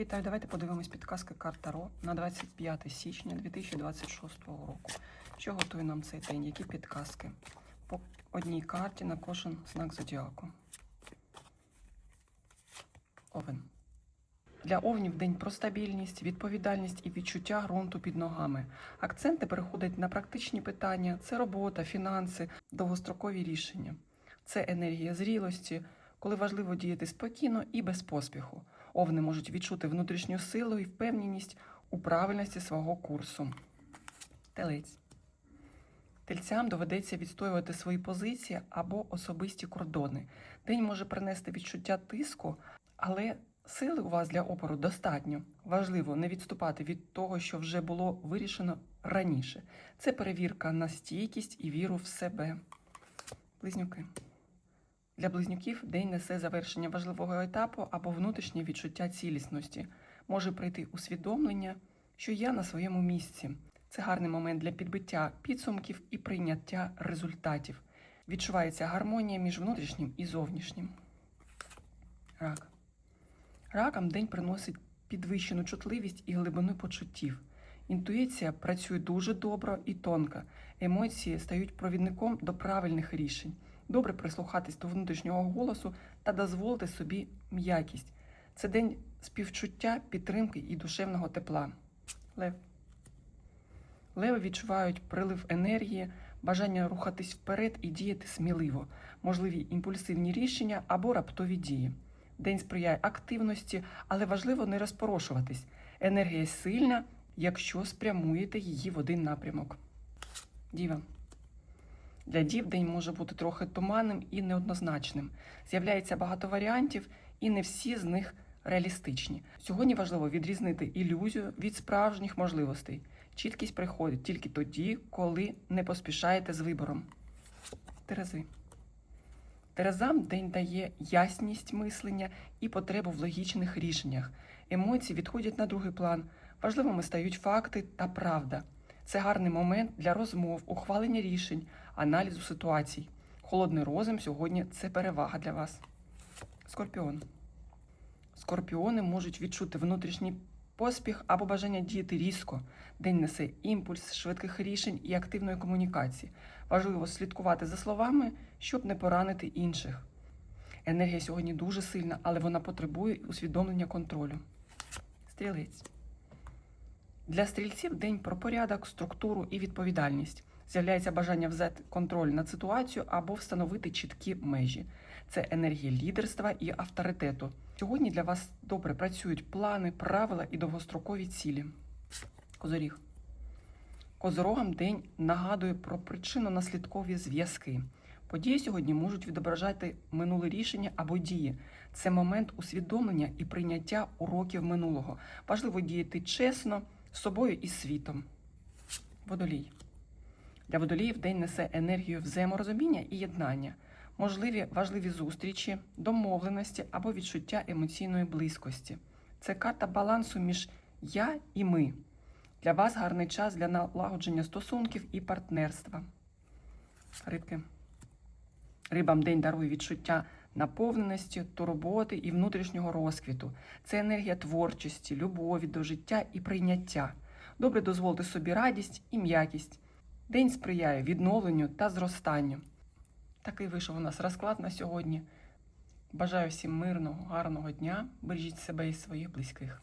Вітаю, давайте подивимось підказки карт Таро на 25 січня 2026 року. Що готує нам цей день? Які підказки? По одній карті на кожен знак зодіаку. Овен. Для овнів день про стабільність, відповідальність і відчуття ґрунту під ногами. Акценти переходять на практичні питання: це робота, фінанси, довгострокові рішення. Це енергія зрілості, коли важливо діяти спокійно і без поспіху. Овни можуть відчути внутрішню силу і впевненість у правильності свого курсу. Телець. Тельцям доведеться відстоювати свої позиції або особисті кордони. День може принести відчуття тиску, але сили у вас для опору достатньо. Важливо не відступати від того, що вже було вирішено раніше. Це перевірка на стійкість і віру в себе. Близнюки. Для близнюків день несе завершення важливого етапу або внутрішнє відчуття цілісності. Може прийти усвідомлення, що я на своєму місці. Це гарний момент для підбиття підсумків і прийняття результатів. Відчувається гармонія між внутрішнім і зовнішнім. Рак. Ракам день приносить підвищену чутливість і глибину почуттів. Інтуїція працює дуже добре і тонко. Емоції стають провідником до правильних рішень. Добре прислухатись до внутрішнього голосу та дозволити собі м'якість. Це день співчуття, підтримки і душевного тепла. Лев. Леви відчувають прилив енергії, бажання рухатись вперед і діяти сміливо, можливі імпульсивні рішення або раптові дії. День сприяє активності, але важливо не розпорошуватись. Енергія сильна, якщо спрямуєте її в один напрямок. Діва. Для дів день може бути трохи туманним і неоднозначним. З'являється багато варіантів, і не всі з них реалістичні. Сьогодні важливо відрізнити ілюзію від справжніх можливостей. Чіткість приходить тільки тоді, коли не поспішаєте з вибором. Терези. Терезам день дає ясність мислення і потребу в логічних рішеннях. Емоції відходять на другий план. Важливими стають факти та правда. Це гарний момент для розмов, ухвалення рішень, аналізу ситуацій. Холодний розум сьогодні це перевага для вас. Скорпіон. Скорпіони можуть відчути внутрішній поспіх або бажання діяти різко. День несе імпульс швидких рішень і активної комунікації. Важливо слідкувати за словами, щоб не поранити інших. Енергія сьогодні дуже сильна, але вона потребує усвідомлення контролю. Стрілець. Для стрільців день про порядок, структуру і відповідальність. З'являється бажання взяти контроль над ситуацією або встановити чіткі межі. Це енергія лідерства і авторитету. Сьогодні для вас добре працюють плани, правила і довгострокові цілі. Козоріг. Козорогам день нагадує про причинно-наслідкові зв'язки. Події сьогодні можуть відображати минуле рішення або дії. Це момент усвідомлення і прийняття уроків минулого. Важливо діяти чесно з собою і світом. Водолій. Для водоліїв день несе енергію взаєморозуміння і єднання, можливі важливі зустрічі, домовленості або відчуття емоційної близькості. Це карта балансу між я і ми. Для вас гарний час для налагодження стосунків і партнерства. Рибки. Рибам день дарує відчуття наповненості, турботи і внутрішнього розквіту. Це енергія творчості, любові до життя і прийняття. Добре дозволити собі радість і м'якість. День сприяє відновленню та зростанню. Такий вийшов у нас розклад на сьогодні. Бажаю всім мирного, гарного дня. Бережіть себе і своїх близьких.